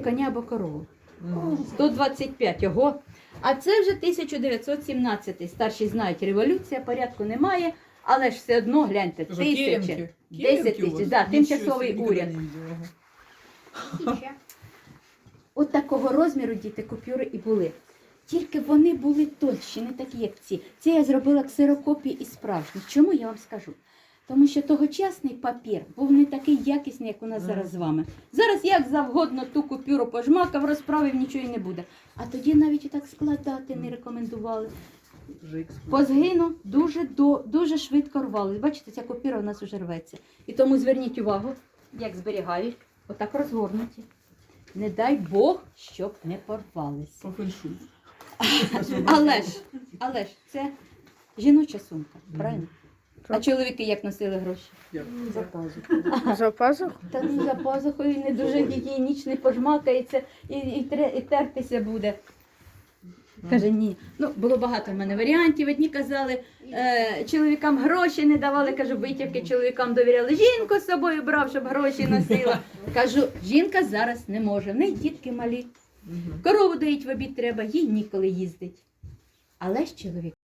коня або корову. 125 ого. А це вже 1917. Старші знають, революція, порядку немає, але ж все одно гляньте, тисячі, 10 тисяч, да, тимчасовий уряд. От такого розміру діти купюри і були. Тільки вони були тонші, не такі, як ці. Ці я зробила ксерокопії і справжні. Чому я вам скажу? Тому що тогочасний папір був не такий якісний, як у нас зараз з вами. Зараз як завгодно ту купюру пожмакав, розправив, нічого і не буде. А тоді навіть і так складати не рекомендували. Вже експерт. По згину дуже, до, дуже швидко рвали. Бачите, ця копіра у нас вже рветься. І тому зверніть увагу, як зберігають, отак розгорнуті. Не дай Бог, щоб не порвалися. Але ж, але ж, це жіноча сумка, правильно? А чоловіки як носили гроші? Як? За пазухою. За пазух? Та ну за пазухою не дуже гігієнічно пожмакається і, і, тре- і тертися буде. Каже, ні. Ну, було багато в мене варіантів. Одні казали, е, чоловікам гроші не давали, кажу, витівки чоловікам довіряли. Жінку з собою брав, щоб гроші носила. Кажу, жінка зараз не може, в неї дітки малі. Корову доїть в обід треба, їй ніколи їздить. Але ж чоловік